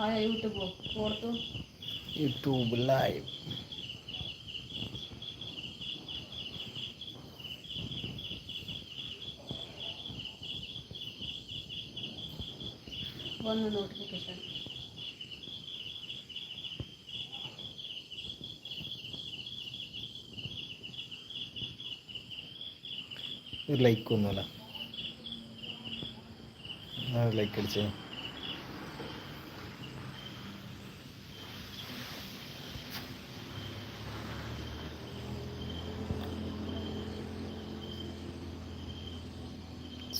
ആ യൂട്യൂബ് ഓർത്തു YouTube live വന്ന് നോട്ടിഫിക്കേഷൻ ഒരു ലൈക്ക് ഒന്നുമല്ല. ലൈക്ക് അടിച്ചേ.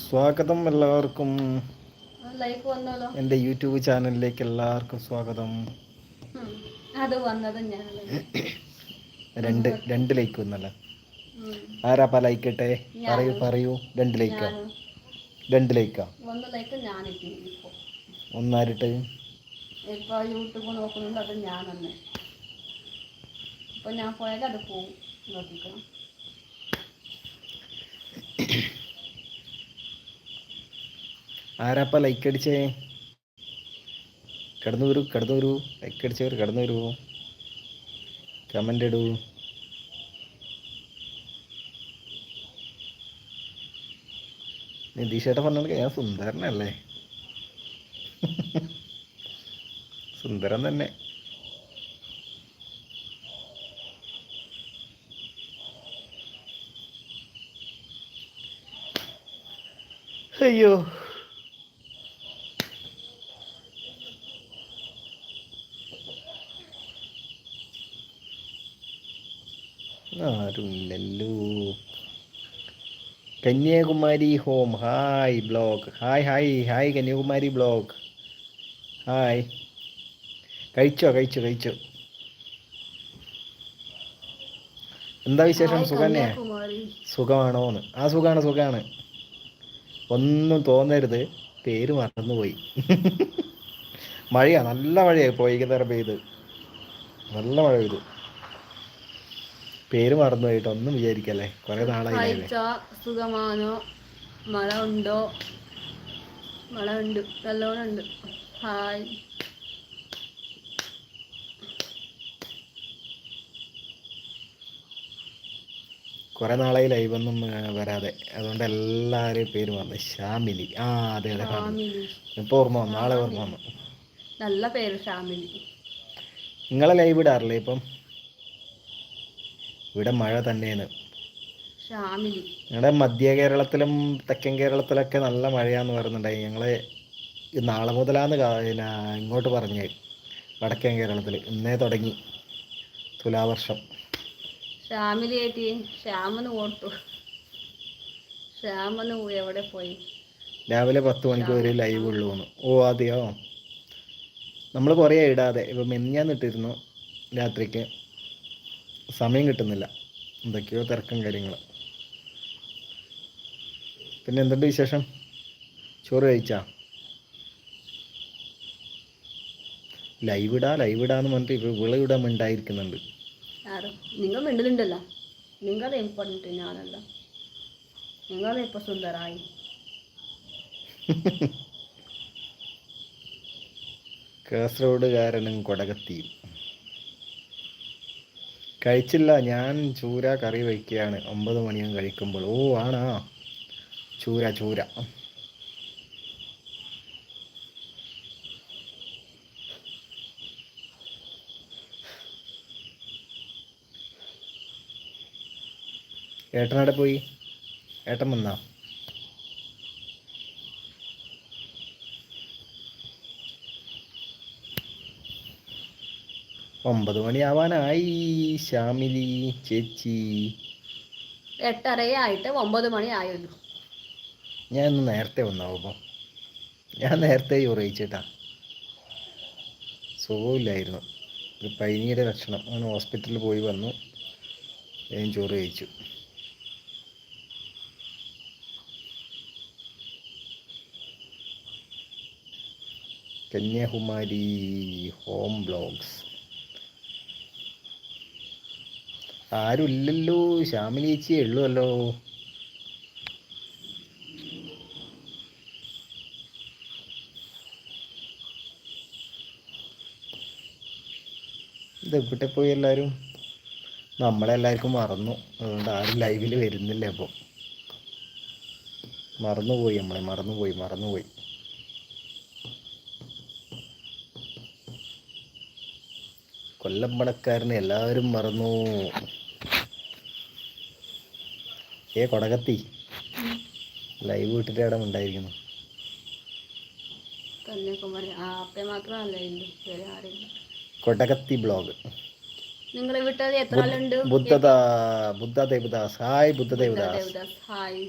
സ്വാഗതം എല്ലാവർക്കും. എന്റെ യൂട്യൂബ് ചാനലിലേക്ക് എല്ലാവർക്കും സ്വാഗതം. ഉം. അത് വന്നത് ഞാൻ. രണ്ട് രണ്ട് ലൈക്ക് വന്നല്ലേ ആരാ പല ലൈക്കട്ടെ പറയൂ പറയൂ. രണ്ട് ലൈക്ക രണ്ട് ലൈക്കാ ഇപ്പോൾ ഒന്നാരിട്ട്? ഇപ്പൊ യൂട്യൂബ് നോക്കുന്നുണ്ട് അത് ഞാൻ തന്നെ ഇപ്പൊ ഞാൻ പോയാൽ അത് പോകും നോക്കിക്കണം ആരാപ്പാ ലൈക്ക് അടിച്ചേ? കിടന്നു വരൂ കിടന്നു വരൂ ലൈക്ക് അടിച്ചവർ കിടന്നു വരൂ കമന്റ് ഇടൂ. നിതീഷേട്ടൻ പറഞ്ഞ ഞാൻ സുന്ദരനല്ലേ? സുന്ദരൻ തന്നെ. അയ്യോ. Kanyakumari home. Hi blog. Hi hi hi Kanyakumari blog. Hi. കഴിച്ചോ കഴിച്ചോ കഴിച്ചോ. എന്താ വിശേഷം? സുഖം തന്നെ സുഖമാണോന്ന്. ആ സുഖമാണ് സുഖമാണ് ഒന്നും തോന്നരുത്. പേര് മറന്നുപോയി. മഴയാ നല്ല മഴയായി വൈകുന്നേരം പെയ്ത്. നല്ല മഴ പെയ്തു. പേര് മറന്നു പോയിട്ട് ഒന്നും വിചാരിക്കല്ലേ? കുറെ നാളായി സുഖമാണോ? മഴ ഉണ്ടോ? മഴ ഉണ്ട്. നല്ലോണം ഉണ്ട്. ഹായ്. കുറെ നാളായി ലൈവ് ഒന്നും വരാതെ. അതുകൊണ്ട് എല്ലാവരെയും പേര് വന്നു ഷാമിലി ആ അതെ അതെ ഇപ്പൊ ഓർമ്മ വന്നു. നാളെ ഓർമ്മ വന്നു. നല്ല പേര് ഷാമിലി നിങ്ങളെ ലൈവ് ഇടാറില്ലേ ഇപ്പം? ഇവിടെ മഴ തന്നെയാണ്. ഞങ്ങളുടെ മധ്യ കേരളത്തിലും തെക്കൻ കേരളത്തിലൊക്കെ നല്ല മഴയാന്ന് പറയുന്നുണ്ടായി. ഞങ്ങൾ നാളെ മുതലാന്ന് ഇങ്ങോട്ട് പറഞ്ഞ് വടക്കൻ കേരളത്തിൽ ഇന്നേ തുടങ്ങി തുലാവർഷം. ശ്യാമന് ഓട്ടു ശ്യാമന് എവിടെ പോയി? രാവിലെ പത്ത് മണിക്ക് ഒരു ലൈവ് ഉള്ളൂന്ന്. ഓ അതെയോ? നമ്മൾ കുറേ ഇടാതെ. ഇപ്പം മെനിഞ്ഞാന്ന് ഇട്ടിരുന്നു രാത്രിക്ക്. സമയം കിട്ടുന്നില്ല. എന്തൊക്കെയോ തിരക്കും കാര്യങ്ങൾ പിന്നെ എന്തുണ്ട് വിശേഷം? ചോറ് കഴിച്ചാ? ലൈവ് ഇടാ ലൈവ് ഇടാന്ന് പറഞ്ഞിട്ട് ഇപ്പൊ വിളയിടാൻ മിണ്ടായിരിക്കുന്നുണ്ട്. നിങ്ങൾ മിണ്ടുന്നുണ്ടല്ലോ നിങ്ങളെ ഇമ്പോർട്ടന്റ് ഞാനല്ല. നിങ്ങളെ ഇപ്പൊ സുന്ദരായി. കാസർഗോഡുകാരനും കൊടകത്തിയും. കഴിച്ചില്ല. ഞാൻ ചൂര കറി വയ്ക്കുകയാണ്. ഒമ്പത് മണിയും കഴിക്കുമ്പോൾ. ഓ ആണാ. ചൂര ചൂര. ഏട്ടനവിടെ പോയി? ഏട്ടൻ വന്നാ? ഒമ്പത് മണിയാവാനായി ശ്യാമിലി ചേച്ചി. എട്ടരയായിട്ട് ഒമ്പത് മണി ആയുള്ളൂ ഞാൻ ഇന്ന് നേരത്തെ വന്നാവുമ്പോൾ ഞാൻ നേരത്തെ ചോറ് കഴിച്ചിട്ടാ സുഖമില്ലായിരുന്നു. ഒരു പൈനിയുടെ ലക്ഷണം. അങ്ങനെ ഹോസ്പിറ്റലിൽ പോയി വന്നു. ഞാൻ ചോറ് കഴിച്ചു. Kanyakumari home blogs. ആരും ഇല്ലല്ലോ ശ്യാമിലി ഉള്ളൂല്ലോ ഇത് എവിടെ പോയി എല്ലാവരും നമ്മളെല്ലാവർക്കും മറന്നു. അതുകൊണ്ട് ആരും ലൈവിൽ വരുന്നില്ല അപ്പോൾ മറന്നുപോയി നമ്മളെ മറന്നുപോയി മറന്നുപോയി. കൊല്ലമ്പണക്കാരനെ എല്ലാവരും മറന്നു. ഏ കൊടകത്തി. ലൈവ് വിട്ടിട്ട് അവിടെ ഉണ്ടായിരിക്കുന്നു കൊടകത്തി blog. Buddha Devadas hi Buddha Devadas Devadas hi.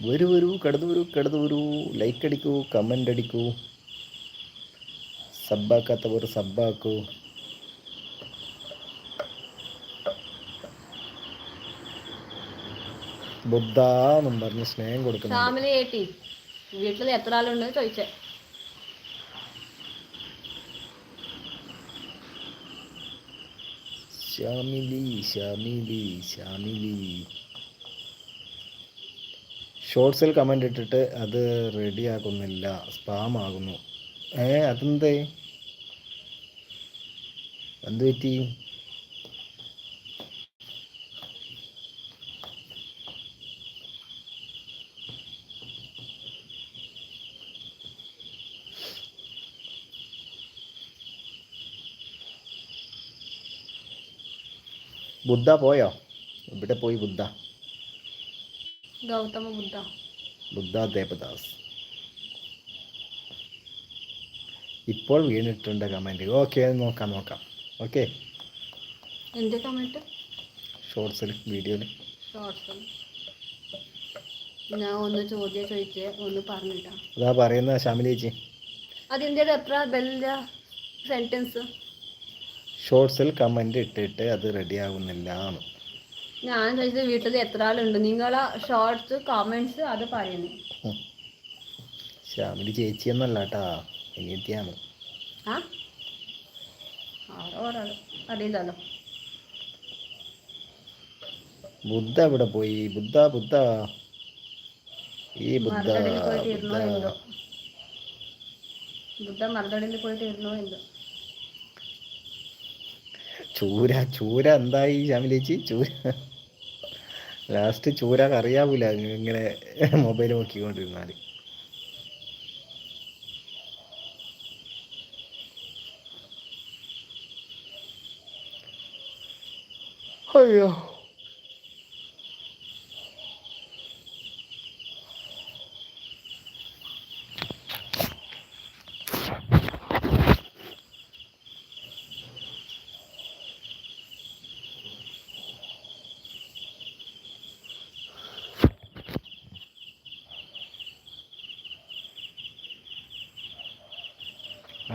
വരൂ വരൂ കടന്നു വരൂ കടന്നു വരൂ ലൈക്ക് അടിക്കൂ കമന്റ് അടിക്കൂ സബ്ബാക്കാത്തവർ സബ്ബാക്കൂ ബുദ്ധാന്നും പറഞ്ഞ് സ്നേഹം കൊടുക്കുന്നു ഫാമിലി ഏട്ടി വീട്ടിൽ എത്ര ആളുണ്ട് ചോദിച്ചേ. ശ്യാമിലി ശ്യാമിലി ശ്യാമിലി. ഷോർട്സിൽ കമന്റ് ഇട്ടിട്ട് അത് റെഡി ആകുന്നില്ല സ്പാം ആകുന്നു. ഏ അതെന്തേ? എന്ത് പറ്റി? ബുദ്ധ പോയോ? ഇവിടെ പോയി ബുദ്ധ. ഗൗതമ ബുദ്ധ. ബുദ്ധ ദേവദാസ്. ഇപ്പോൾ വീണിട്ടുണ്ട് കമന്റ്. ഓക്കെ നോക്കാം നോക്കാം. ഓക്കെ. എന്റെ കമന്റ് ഷോർട്സിൽ വീഡിയോയിൽ ഷോർട്സ് ഞാൻ ഒന്ന് ചോദ്യം ചോദിച്ചേ ഒന്ന് പറഞ്ഞിട്ടാ അതാ പറയുന്ന ശാമിലി ചേച്ചി. അതിന്റെ എത്ര ബെല്ല സെന്റൻസ് ഷോർട്സിൽ കമന്റ് ഇട്ടിട്ട് അത് റെഡി ആകുന്നില്ല എന്ന്. ഞാൻ ചോദിച്ചത് വീട്ടിൽ എത്ര ആളുണ്ട്? നിങ്ങൾ ഷോർട്സ് കമന്റ്സ് അത് പറയുന്നു. ശ്യാമിലി ചേച്ചി എന്നല്ല കേട്ടാ അനിയത്തിയാണ് അറിയില്ലല്ലോ. ബുദ്ധ ഇവിടെ പോയി? ബുദ്ധ ബുദ്ധ. ഈ ബുദ്ധ ബുദ്ധ. മറുതടിയിൽ പോയിട്ട് ഇരുന്നോ എന്തോ? ചൂര ചൂര എന്തായി ശ്യാമിലേച്ചി ചൂര. ലാസ്റ്റ് ചൂര അറിയാവൂല ഇങ്ങനെ മൊബൈൽ നോക്കിക്കൊണ്ടിരുന്നാൽ അയ്യോ.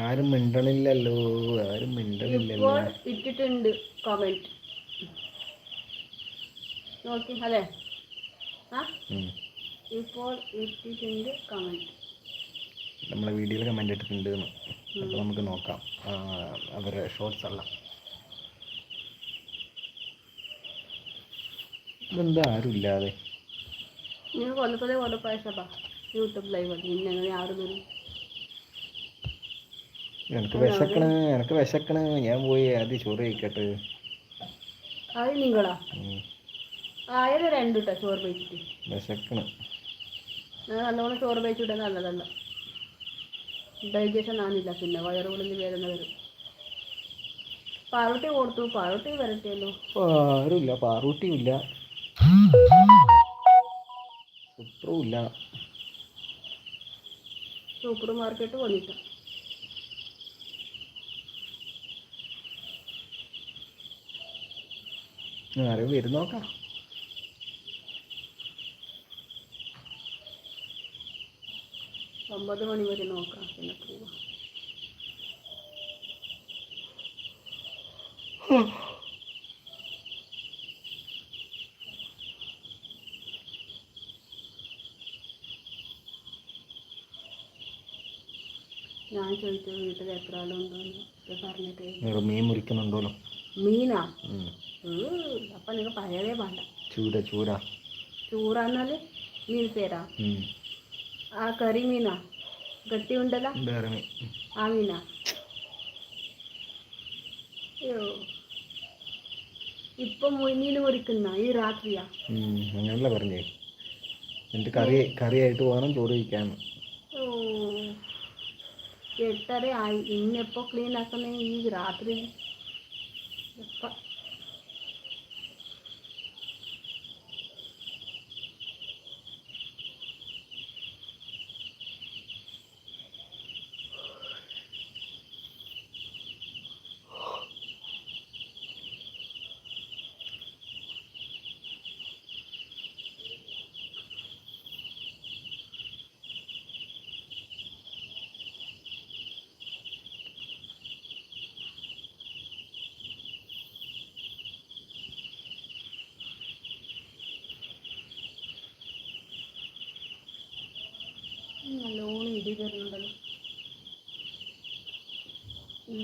ആരും മിണ്ടണില്ലല്ലോ ആരും മിണ്ടണില്ലല്ലോ. ഇട്ടിട്ടുണ്ട് കമന്റ് നോക്കി അല്ലേ. ഇപ്പോൾ ഇട്ടിട്ടുണ്ട് കമന്റ് നമ്മളെ വീഡിയോയിൽ കമന്റ് ഇട്ടിട്ടുണ്ട് അപ്പോൾ നമുക്ക് നോക്കാം. അവരെ ഷോർട്സ് അല്ല. ഇതെന്താ? ആരും ഇല്ലാതെ. നിങ്ങൾ കൊല്ലപ്പായ കൊല്ലപ്പായസപ്പാ യൂട്യൂബ് ലൈവ് ഇന്ന് ആരും വരും എനിക്ക് വിശക്കണ് എനിക്ക് വിശക്കണ്. ഞാൻ പോയി ആദ്യം ചോറ് കഴിക്കട്ടെ. അത് നിങ്ങളാ? ഉം. രണ്ടു കേട്ടോ ചോറ് കഴിച്ചിട്ട്. വിശക്കണ്. നല്ലോണം ചോറ് കഴിച്ചിട്ട് നല്ലതല്ല. ഡൈജഷൻ ആണില്ല പിന്നെ വയറുകളിൽ വേദന വരും. പാറൂട്ടി കൊടുത്തു പാറൂട്ടി വരട്ടിയല്ലോ. ആരുമില്ല പാറൂട്ടിയില്ല. സുപ്രവും സൂപ്പർ മാർക്കറ്റ് വന്നിട്ട ആരും വരും നോക്കാം. ഒമ്പത് മണി വരെ നോക്കാം പിന്നെ പോവാം. ചോദിച്ചു വീട്ടിൽ എത്ര ആളുണ്ടോ പറഞ്ഞിട്ട്. മീൻ മുറിക്കുന്നുണ്ടോല്ലോ? മീനാ? അപ്പൊ നിങ്ങൾ പഴയതേ വേണ്ട ചൂര ചൂര ചൂറാന്നാൽ മീൻ പേരാ. ആ കറി മീനാ? മീൻ. ആ മീനാ? ഇപ്പൊ മീൻ മുറിക്കുന്ന ഈ രാത്രിയാ. അങ്ങനല്ല പറഞ്ഞേ. എന്നിട്ട് കറി കറിയായിട്ട് പോകണം ചോറ് കഴിക്കാൻ. എട്ടര ആയി ഇന്നെപ്പോ ക്ലീൻ ആക്കുന്ന? ഈ രാത്രി. എപ്പ നല്ലോണം ഇടി തരുന്നുണ്ടല്ലോ ഈ